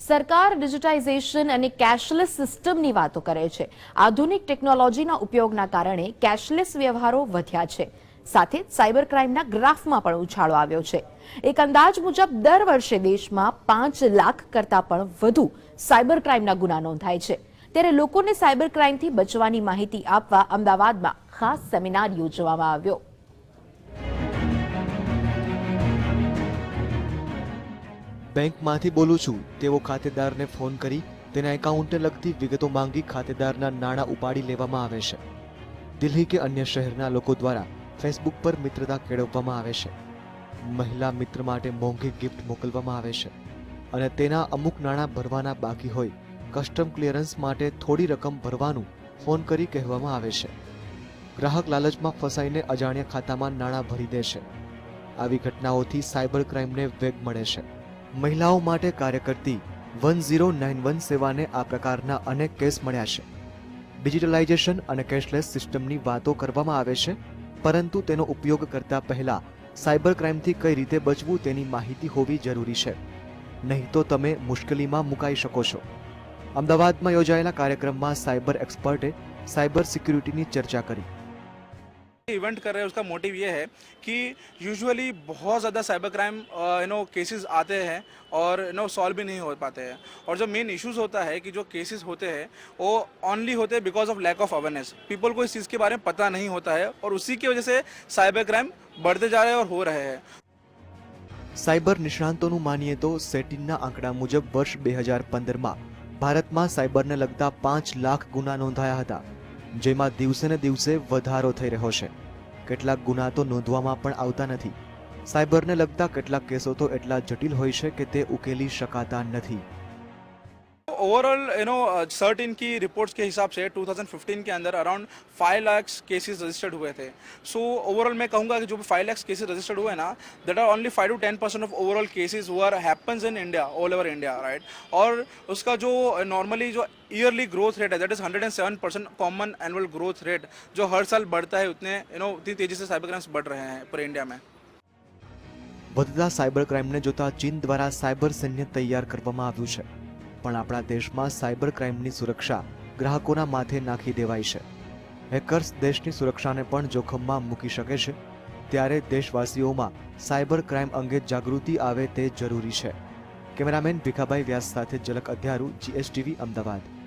સરકાર ડિજિટાઇઝેશન અને કેશલેસ સિસ્ટમની વાતો કરે છે. આધુનિક ટેકનોલોજીના ઉપયોગના કારણે કેશલેસ વ્યવહારો વધ્યા છે. સાથે સાયબર ક્રાઇમના ગ્રાફમાં પણ ઉછાળો આવ્યો છે. એક અંદાજ મુજબ દર વર્ષે દેશમાં પાંચ લાખ કરતાં પણ વધુ સાયબર ક્રાઇમના ગુના નોંધાય છે. ત્યારે લોકોને સાયબર ક્રાઇમથી બચવાની માહિતી આપવા અમદાવાદમાં ખાસ સેમિનાર યોજવામાં આવ્યો. બેંકમાંથી બોલું છું. તેવો ખાતેદારને ફોન કરી, તેના એકાઉન્ટને લગતી વિગતો માંગી ખાતેદારના નાણાં ઉપાડી લેવામાં આવે છે. દિલ્હી કે અન્ય શહેરના લોકો દ્વારા ફેસબુક પર મિત્રતા કેળવવામાં આવે છે. મહિલા મિત્ર માટે મોંઘી ગિફ્ટ મોકલવામાં આવે છે. અને તેના અમુક નાણાં ભરવાના બાકી હોય, કસ્ટમ ક્લિયરન્સ માટે થોડી રકમ ભરવાનું ફોન કરી કહેવામાં આવે છે. ગ્રાહક લાલચમાં ફસાઈને અજાણ્યા ખાતામાં નાણાં ભરી દે છે. આવી ઘટનાઓથી સાયબર ક્રાઇમને વેગ મળે છે. મહિલાઓ માટે કાર્ય કરતી વન ઝીરો નાઇન વન સેવાને આ પ્રકારના અનેક કેસ મળ્યા છે. ડિજિટલાઇઝેશન અને કેશલેસ સિસ્ટમની વાતો કરવામાં આવે છે, પરંતુ તેનો ઉપયોગ કરતા પહેલા સાયબર ક્રાઇમથી કઈ રીતે બચવું તેની માહિતી હોવી જરૂરી છે. નહીં તો તમે મુશ્કેલીમાં મુકાઈ શકો છો. અમદાવાદમાં યોજાયેલા કાર્યક્રમમાં સાયબર એક્સપર્ટે સાયબર સિક્યુરિટીની ચર્ચા કરી. इवेंट कर रहे हैं उसका मोटिव ये है कि यूजुअली बहुत ज़्यादा cyber crime you know cases आते हैं और यू नो सॉल्व भी नहीं हो पाते हैं और जो मेन इश्यूज होता है कि जो केसेस होते हैं वो ओनली होते हैं because of lack of awareness people को इस चीज़ के बारे में पता नहीं होता है और उसी की वजह से साइबर क्राइम बढ़ते जा रहे हैं और हो रहे हैं સાયબર નિષ્ણાંતોનું માનીએ તો સેટિનના આંકડા મુજબ વર્ષ બે હજાર પંદરમાં ભારતમાં સાયબરને લગતા પાંચ લાખ ગુના નોંધાયા હતા જેમાં દિવસે ને દિવસે વધારો થઈ રહ્યો છે. કેટલાક ગુના તો નોંધવામાં પણ આવતા નથી. સાયબરને લગતા કેટલાક કેસો તો એટલા જટિલ હોય છે કે તે ઉકેલી શકાતા નથી. ओवरऑल यू नो सर्टिन की रिपोर्ट्स के हिसाब से 2015 के अंदर around five lakhs cases registered हुए थे सो ओवरऑल मैं कहूँगा कि जो भी फाइव लैक्स केसेस रजिस्टर्ड हुए ना that are only five to ten percent of overall cases हुआ happens in India all over India right और उसका जो नॉर्मली जो ईयरली ग्रोथ रेट है that is hundred and seven percent common annual growth rate जो हर साल बढ़ता है उतने यू नो उतनी तेजी से साइबर क्राइम्स बढ़ रहे हैं पूरे इंडिया में વધતા સાયબર ક્રાઇમને જોતા ચીન દ્વારા સાયબર સૈન્ય તૈયાર કરવામાં આવ્યું છે પણ આપણા દેશમાં સાયબર ક્રાઇમની સુરક્ષા ગ્રાહકોના માથે નાખી દેવાય છે. હેકર્સ દેશની સુરક્ષાને પણ જોખમમાં મૂકી શકે છે. ત્યારે દેશવાસીઓમાં સાયબર ક્રાઇમ અંગે જાગૃતિ આવે તે જરૂરી છે. કેમેરામેન ભીખાભાઈ વ્યાસ સાથે ઝલક અધ્યારું જીએસટીવી અમદાવાદ.